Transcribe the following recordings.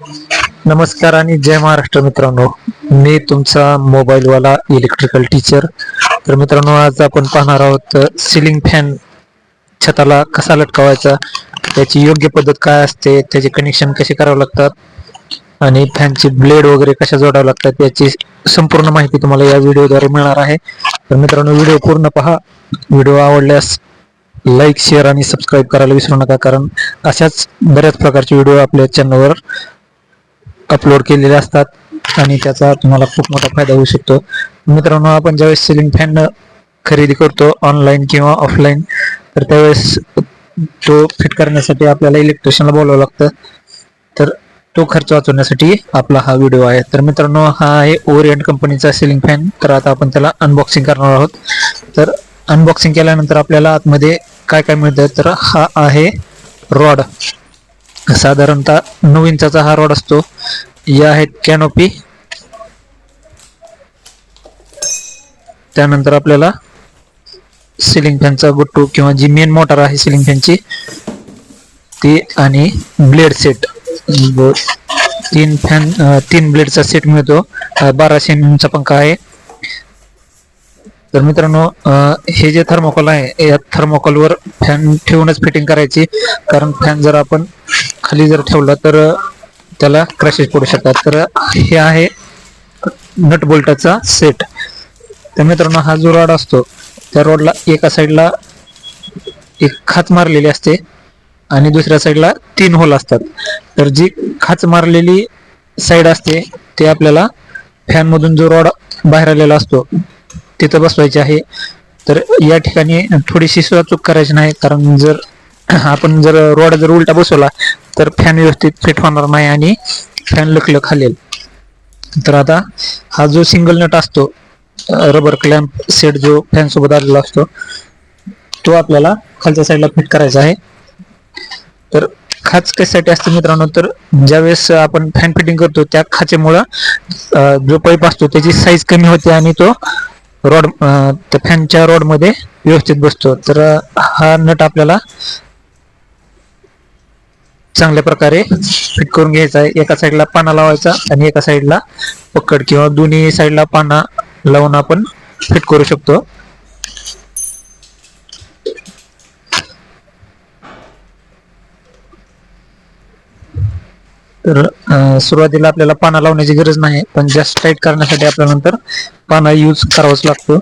नमस्कार आणि जय महाराष्ट्र मित्रांनो. मी तुमचा मोबाईलवाला इलेक्ट्रिकल टीचर तर मित्रांनो आज आपण पाहणार आहोत सिलिंग फॅन छताला कसा लटकवायचा त्याची योग्य पद्धत काय असते त्याचे कनेक्शन कसे करावे लागतात आणि फॅनची ब्लेड वगैरे कशा जोडावं लागतात याची संपूर्ण माहिती तुम्हाला या व्हिडिओद्वारे मिळणार आहे. तर मित्रांनो व्हिडिओ पूर्ण पहा. व्हिडिओ आवडल्यास लाईक शेअर आणि सबस्क्राईब करायला विसरू नका कारण अशाच बऱ्याच प्रकारचे व्हिडिओ आपल्या चॅनलवर अपलोड केलेले असतात आणि त्याचा तुम्हाला खूप मोठा फायदा होऊ शकतो. मित्रांनो आपण ज्यावेळेस सिलिंग फॅन खरेदी करतो ऑनलाईन किंवा ऑफलाईन तर त्यावेळेस तो फिट करण्यासाठी आपल्याला इलेक्ट्रिशियनला बोलावं लागतं. तर तो खर्च वाचवण्यासाठी आपला हा व्हिडिओ आहे. तर मित्रांनो हा आहे ओरिएंट कंपनीचा सिलिंग फॅन तर आता आपण त्याला अनबॉक्सिंग करणार आहोत. तर अनबॉक्सिंग केल्यानंतर आपल्याला आतमध्ये काय काय मिळतं? तर हा आहे रॉड साधारणतः नऊ इंचाचा हा रॉड असतो. या आहेत कॅनोपी त्यानंतर आपल्याला सिलिंग फॅनचा गुट्टू किंवा जी मेन मोटर आहे सिलिंग फॅनची ती आणि ब्लेड सेट तीन फॅन तीन ब्लेडचा सेट मिळतो. बाराशे एम चा पंखा आहे. तर मित्रांनो हे जे थर्मोकॉल आहे या थर्मोकॉलवर फॅन ठेवूनच फिटिंग करायची. कारण फॅन जर आपण खाली जर ठेवला तर त्याला क्रॅशेस पडू शकतात. तर हे आहे नट बोल्टाचा सेट तर मित्रांनो हा जो रॉड असतो त्या रॉडला एका साईडला एक खाच मारलेली असते आणि दुसऱ्या साईडला तीन होल असतात. तर जी खाच मारलेली साईड असते ते आपल्याला फॅनमधून जो रॉड बाहेर आलेला असतो तिथं बसवायचे आहे. तर या ठिकाणी थोडीशी सुद्धा चूक करायची नाही कारण जर आपण जर रोड जर उलटा बसवला तर फॅन व्यवस्थित फिट होणार नाही आणि फॅन लकल खालेल. तर आता हा जो सिंगल नट असतो रबर क्लॅम्प सेट जो फॅन सोबत आलेला असतो तो आपल्याला खालच्या साईडला फिट करायचा आहे. तर खाच कशासाठी असते मित्रांनो तर ज्यावेळेस आपण फॅन फिटिंग करतो त्या खाचेमुळं जो पाईप असतो त्याची साईज कमी होते आणि तो रॉड त्या फॅनच्या रॉडमध्ये व्यवस्थित बसतो. तर हा नट आपल्याला चांगल्या प्रकारे फिट करून घ्यायचा आहे. एका साईडला पाना लावायचा आणि एका साईडला पकड किंवा दोन्ही साईडला पाना लावून आपण फिट करू शकतो. तर सुरुवातीला आपल्याला पाना लावण्याची गरज नाही पण जास्त टाईट करण्यासाठी आपल्या नंतर पाना यूज करावाच लागतो.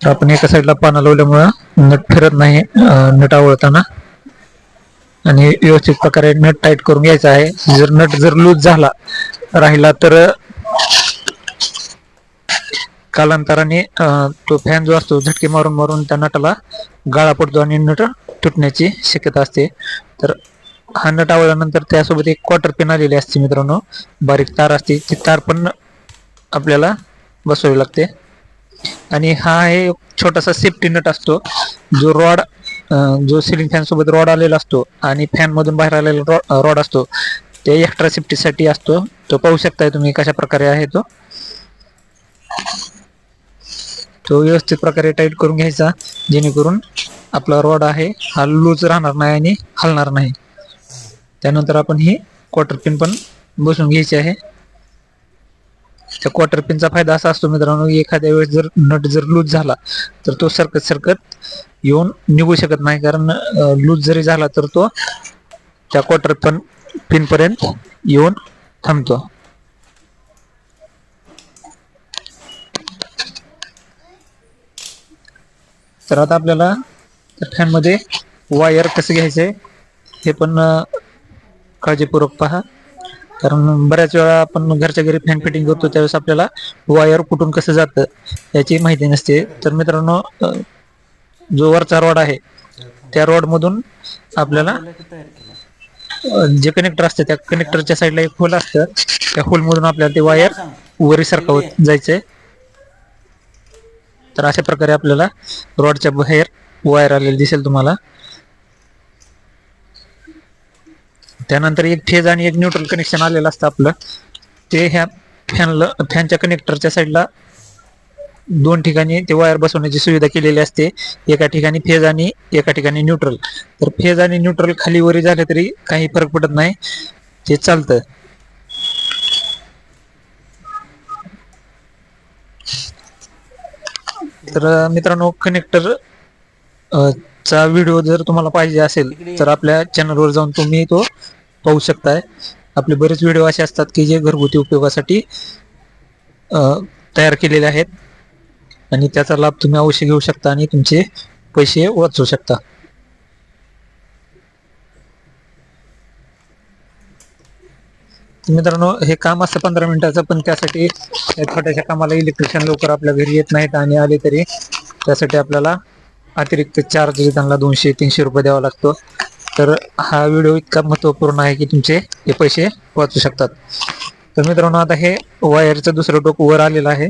आपण एका साईडला पाना लावल्यामुळं नट फिरत नाही नट आवळताना. आणि व्यवस्थित प्रकारे नट टाईट करून घ्यायचा आहे. जर नट जर लूज झाला राहिला तर कालांतराने तो फॅन जो असतो झटके मारून मारून त्या नटाला गाळा पडतो आणि नट तुटण्याची शक्यता असते. तर हा नट आवळल्यानंतर त्यासोबत एक क्वार्टर पेन आलेली असते मित्रांनो. बारीक तार असते. ती तार पण आपल्याला बसवावी लागते. आणि हा आहे छोटासा सेफ्टी नट असतो. जो रॉड जो सिलिंग फॅन सोबत रॉड आलेला असतो आणि फॅन मधून बाहेर आलेला रॉड असतो. ते एक्स्ट्रा सेफ्टीसाठी असतो. तो पाहू शकताय तुम्ही कशा प्रकारे आहे तो. तो व्यवस्थित प्रकारे टाईट करून घ्यायचा जेणेकरून आपला रॉड आहे हा लूज राहणार नाही आणि हलणार नाही. त्यानंतर आपण ही क्वार्टर पिन पण बसून घ्यायची आहे. त्या क्वार्टर पिनचा फायदा असा असतो मित्रांनो एखाद्या वेळेस जर नट जर लूज झाला तर तो सरकत सरकत येऊन निघू शकत नाही. कारण लूज जरी झाला तर तो त्या क्वार्टर पण पिनपर्यंत येऊन थांबतो. तर आता आपल्याला फॅनमध्ये वायर कसं घ्यायचंय हे पण काळजीपूर्वक पहा. कारण बऱ्याच वेळा आपण घरच्या घरी फॅन फिटिंग करतो त्यावेळेस आपल्याला वायर कुठून कसं जातं याची माहिती नसते. तर मित्रांनो जो वरचा रॉड आहे त्या रॉडमधून आपल्याला जे कनेक्टर असतं त्या कनेक्टरच्या साईडला एक होल असतं. त्या होलमधून आपल्याला ते वायर वरी सारखं जायचंय. तर अशा प्रकारे आपल्याला रॉडच्या बाहेर वायर आलेली दिसेल तुम्हाला. त्यानंतर एक फेज आणि एक न्यूट्रल कनेक्शन आलेलं असतं आपलं. ते ह्या फॅनला फॅनच्या कनेक्टरच्या साईडला दोन ठिकाणी ते वायर बसवण्याची सुविधा केलेली असते. एका ठिकाणी फेज आणि एका ठिकाणी न्यूट्रल तर फेज आणि न्यूट्रल खाली वरी झाले तरी काही फरक पडत नाही. ते चालतं. तर मित्रांनो कनेक्टर चा व्हिडिओ जर तुम्हाला पाहिजे असेल तर आपल्या चॅनलवर जाऊन तुम्ही तो पाहू शकताय. आपले बरेच व्हिडिओ असे असतात की जे घरगुती उपयोगासाठी तयार केलेले आहेत. आणि त्याचा लाभ तुम्ही अवश्य घेऊ शकता आणि तुमचे पैसे वाचवू शकता. मित्रांनो हे काम असतं पंधरा मिनिटाचं पण त्यासाठी छोट्याशा कामाला इलेक्ट्रिशियन लवकर आपल्या घरी येत नाहीत आणि आले तरी त्यासाठी आपल्याला अतिरिक्त चार्ज त्यांना दोनशे तीनशे रुपये द्यावा लागतो. तर हा व्हिडिओ इतका महत्त्वपूर्ण आहे की तुमचे हे पैसे वाचू शकतात. तर मित्रांनो आता हे वायरचं दुसरं टोक वर आलेलं आहे.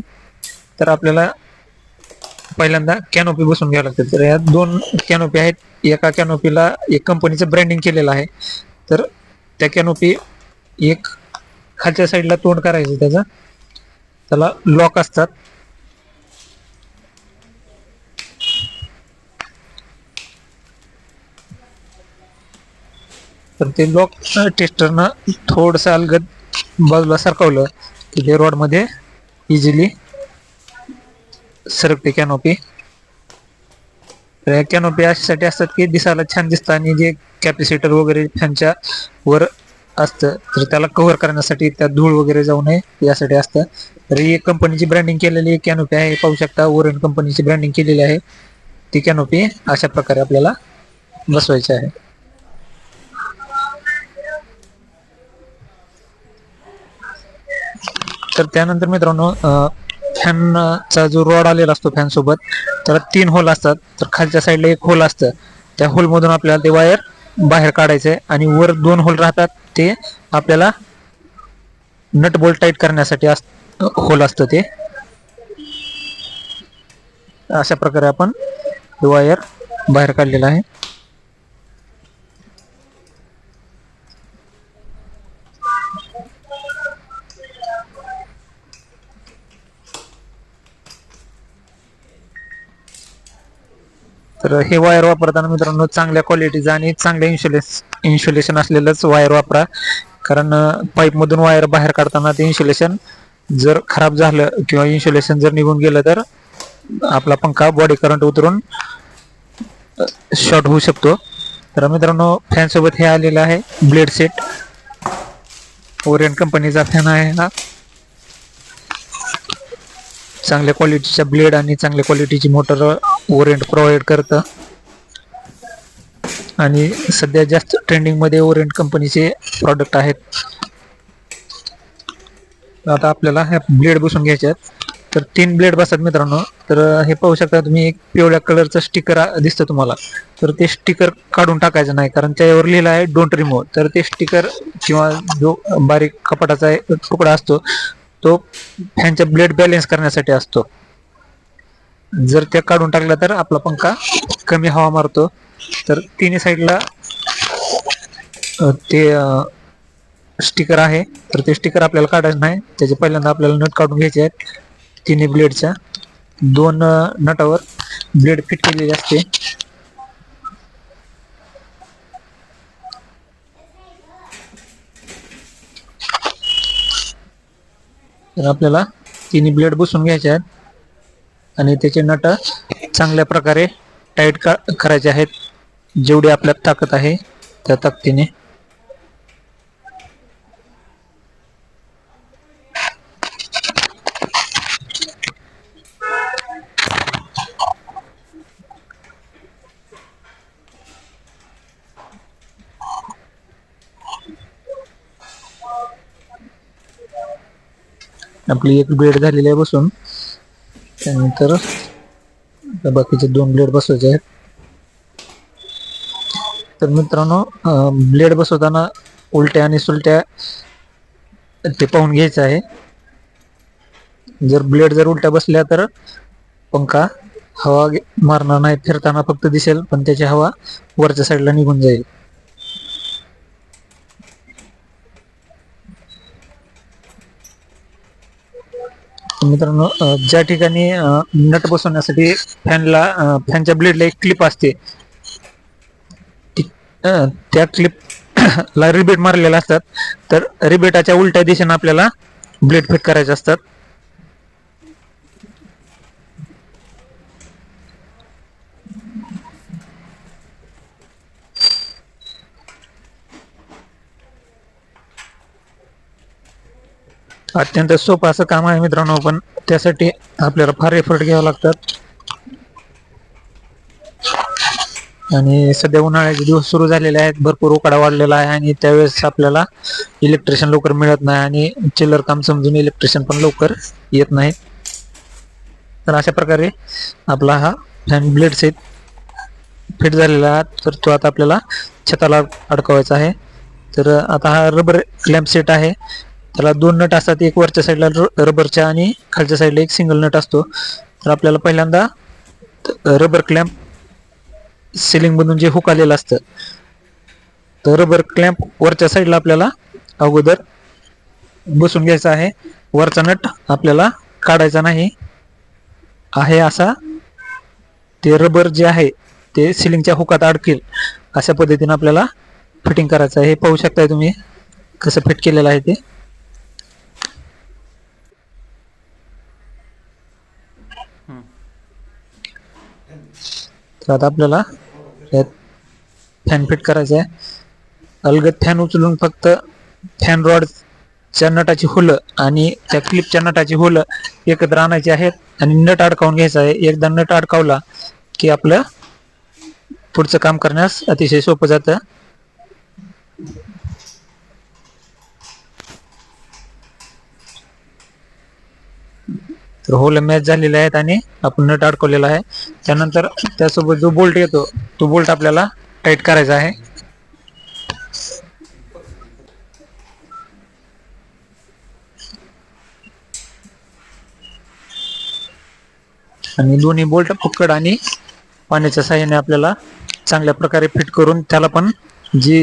तर आपल्याला पहिल्यांदा कॅनोपी बसून घ्यावं लागतं. तर या दोन कॅनोपी आहेत. एका कॅनोपीला एक कंपनीचं ब्रँडिंग केलेलं आहे. तर त्या कॅनोपी एक खालच्या साईडला तोंड करायचं त्याचं. त्याला लॉक असतात. तर ते लॉक टेस्टरनं थोडंसं अलगद बाजूला सरकवलं की ते रॉडमध्ये इझिली सरकते कॅनोपी तर या कॅनोपी अशासाठी असतात की दिसायला छान दिसतं आणि जे कॅपॅसिटर वगैरे फॅनच्या वर असतं. तर त्याला कव्हर करण्यासाठी त्यात धूळ वगैरे जाऊ नये यासाठी असतं. तर ही एक कंपनीची ब्रँडिंग केलेली कॅनोपी आहे. पाहू शकता ओरन कंपनीची ब्रँडिंग केलेली आहे. ती कॅनोपी अशा प्रकारे आपल्याला बसवायची आहे. तर त्यानंतर मित्रांनो फॅनचा जो रॉड आलेला असतो फॅन सोबत त्याला तीन होल असतात. तर खालच्या साईडला एक होल असतं. त्या होल मधून आपल्याला ते वायर बाहेर काढायचंय आणि वर दोन होल राहतात. ते आपल्याला नट बोल्ट टाईट करण्यासाठी होल असतं ते. अशा प्रकारे आपण वायर बाहेर काढलेला आहे. तर हे वायर वापरताना मित्रांनो चांगल्या क्वालिटीचं आणि चांगल्या इन्शुलेस इन्शुलेशन असलेलंच वायर वापरा. कारण पाईपमधून वायर बाहेर काढताना ते इन्शुलेशन जर खराब झालं किंवा इन्शुलेशन जर निघून गेलं तर आपला पंखा बॉडी करंट उतरून शॉर्ट होऊ शकतो. तर मित्रांनो फॅनसोबत हे आलेलं आहे ब्लेड सेट ओरियन कंपनीचा फॅन आहे हा. चांगल्या क्वालिटीचा ब्लेड आणि चांगल्या क्वालिटीची मोटर ओरिएंट प्रोव्हाइड करतं. आणि सध्या जास्त ट्रेंडिंगमध्ये ओरिएंट कंपनीचे प्रॉडक्ट आहेत. आता आपल्याला ह्या ब्लेड बसून घ्यायचे आहेत तर तीन ब्लेड बसतात मित्रांनो. तर हे पाहू शकता तुम्ही एक पिवळ्या कलरचं स्टिकर दिसतं तुम्हाला. तर ते स्टिकर काढून टाकायचं नाही कारण त्यावर लिहिलं आहे डोंट रिमूव्ह तर ते स्टिकर किंवा जो बारीक कपाटाचा तुकडा असतो तो फॅनचा ब्लेड बॅलेन्स करण्यासाठी असतो. जर त्या काढून टाकला तर आपला पंखा कमी हवा मारतो. तर तिन्ही साईडला ते स्टिकर आहे. तर ते स्टिकर आपल्याला काढायचं नाही. त्याचे पहिल्यांदा आपल्याला नट काढून घ्यायचे आहेत. तिन्ही ब्लेडच्या दोन नटावर ब्लेड फिट केलेली असते. तर आपल्याला तिन्ही ब्लेड बसून घ्यायचे आहेत. आणि त्याचे नट चांगल्या प्रकारे टाईट करायचे आहेत. जेवढी आपल्यात ताकद आहे त्या ताकदीने. आपली एक ब्लेड झालेली आहे बसून. त्यानंतर बाकीचे दोन ब्लेड बसवायचे आहेत. तर मित्रांनो ब्लेड बसवताना उलट्या आणि सुलट्या ते पाहून घ्यायचं आहे. जर ब्लेड जर उलट्या बसल्या तर पंखा हवा मारणार नाही फिरताना फक्त दिसेल पण त्याची हवा वरच्या साईडला निघून जाईल. मित्रांनो ज्या ठिकाणी नट बसवण्यासाठी फॅनला फॅनच्या ब्लेडला एक क्लिप असते. त्या क्लिप ला रिबेट मारलेल्या असतात. तर रिबेटाच्या उलट्या दिशेने आपल्याला ब्लेड फिट करायचे असतात. अत्यंत सोपं असं काम आहे मित्रांनो पण त्यासाठी आपल्याला फार एफर्ट घ्यावं लागतात. आणि सध्या उन्हाळ्याचे दिवस सुरू झालेले आहेत भरपूर उकाडा वाढलेला आहे आणि त्यावेळेस आपल्याला इलेक्ट्रिशियन लवकर मिळत नाही आणि चिल्लर काम समजून इलेक्ट्रिशियन पण लवकर येत नाही. तर अशा प्रकारे आपला हा फॅन ब्लेड सेट फिट झालेला आहे. तर तो आता आपल्याला छताला अडकवायचा आहे. तर आता हा रबर लॅम्प सेट आहे. त्याला दोन नट असतात एक वरच्या साईडला रबरच्या आणि खालच्या साईडला एक सिंगल नट असतो. तर आपल्याला पहिल्यांदा रबर क्लॅम्प सिलिंगमधून जे हुक आलेलं असतं तर रबर क्लॅम्प वरच्या साईडला आपल्याला अगोदर बसून घ्यायचा आहे. वरचा नट आपल्याला काढायचा नाही. आहे असा ते रबर जे आहे ते सिलिंगच्या हुकात अडकेल अशा पद्धतीने आपल्याला फिटिंग करायचं आहे. हे पाहू शकताय तुम्ही कसं फिट केलेलं आहे ते. तर आता आपल्याला. फॅन फिट करायचं आहे. अलगद फॅन उचलून फक्त फॅन रॉडच्या नटाची होलं आणि त्या क्लिपच्या नटाची होलं एकत्र आणायची आहेत. आणि नट अडकावून घ्यायचं आहे. एकदा नट अडकावला की आपलं पुढचं काम करण्यास अतिशय सोपं जातं. तर होल मॅच झालेले आहेत आणि आपण नट अडकवलेला आहे. त्यानंतर त्यासोबत जो बोल्ट येतो तो बोल्ट आपल्याला टाईट करायचा आहे. आणि दोन्ही बोल्ट फुक्कड आणि पाण्याच्या साह्याने आपल्याला चांगल्या प्रकारे फिट करून त्याला पण जी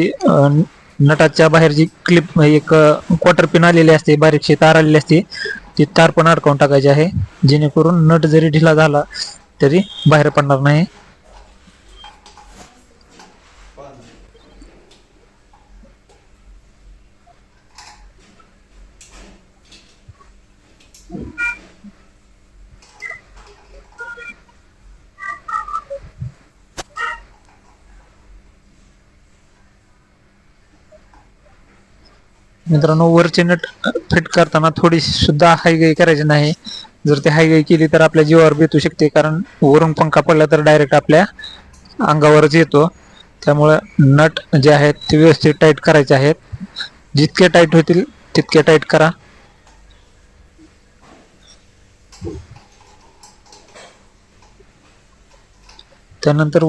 नटाच्या बाहेर जी क्लिप एक क्वार्टर पिन आलेली असते बारीकशी तार आलेली असते ती तार पण अडकावून टाकायची आहे. जेणेकरून नट जरी ढिला झाला तरी बाहेर पडणार नाही. मित्रांनो वरचे नट फिट करताना थोडीशी सुद्धा हायगाई करायची नाही. जर ते हायगाई केली तर आपल्या जीवावर बेतू शकते कारण वरून पंखा पडला तर डायरेक्ट आपल्या अंगावरच येतो. त्यामुळं नट जे आहेत ते व्यवस्थित टाईट करायचे आहेत. जितके टाईट होतील तितके टाईट करा. त्यानंतर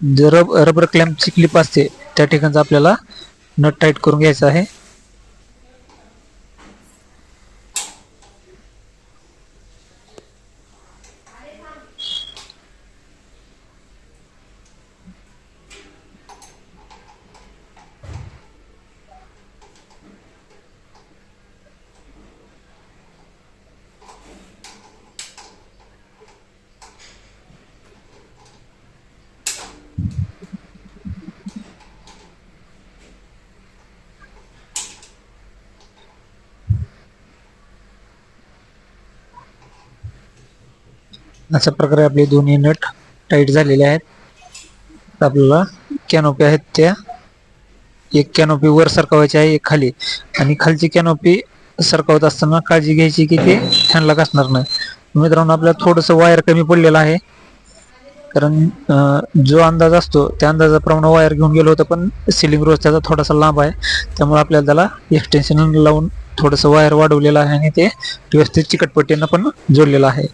जर रब रबर क्लॅम्पची क्लिप असते त्या ठिकाणचा आपल्याला नट टाईट करून घ्यायचा आहे. अशा प्रकारे आपले दोन्ही नट टाईट झालेले आहेत. आपल्याला कॅनोपी आहेत त्या. एक कॅनोपी वर सरकवायची आहे एक खाली. आणि खालची कॅनोपी सरकवत असताना काळजी घ्यायची की ते फॅनला घासणार नाही. मित्रांनो आपल्याला थोडंसं वायर कमी पडलेलं आहे. कारण जो अंदाज असतो त्या अंदाजाप्रमाणे वायर घेऊन गेलो होतं पण सिलिंग रोज त्याचा थोडासा लांब आहे. त्यामुळे आपल्याला त्याला एक्सटेन्शन लावून थोडंसं वायर वाढवलेलं आहे आणि ते व्यवस्थित चिकटपट्टीनं पण जोडलेलं आहे.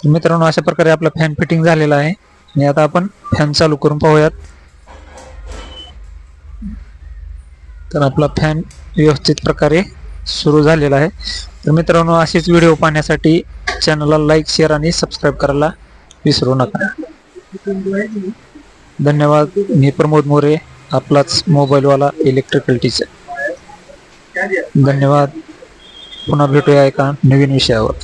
तर मित्रांनो अशा प्रकारे आपला फॅन फिटिंग झालेला आहे. आणि आता आपण फॅन चालू करून पाहूयात. तर आपला फॅन व्यवस्थित प्रकारे सुरू झालेला आहे. तर मित्रांनो असेच व्हिडिओ पाहण्यासाठी चॅनलला लाईक शेअर आणि सबस्क्राईब करायला विसरू नका. धन्यवाद. मी प्रमोद मोरे आपलाच मोबाईलवाला इलेक्ट्रिकल टीचर धन्यवाद. पुन्हा भेटूया एका नवीन विषयावर.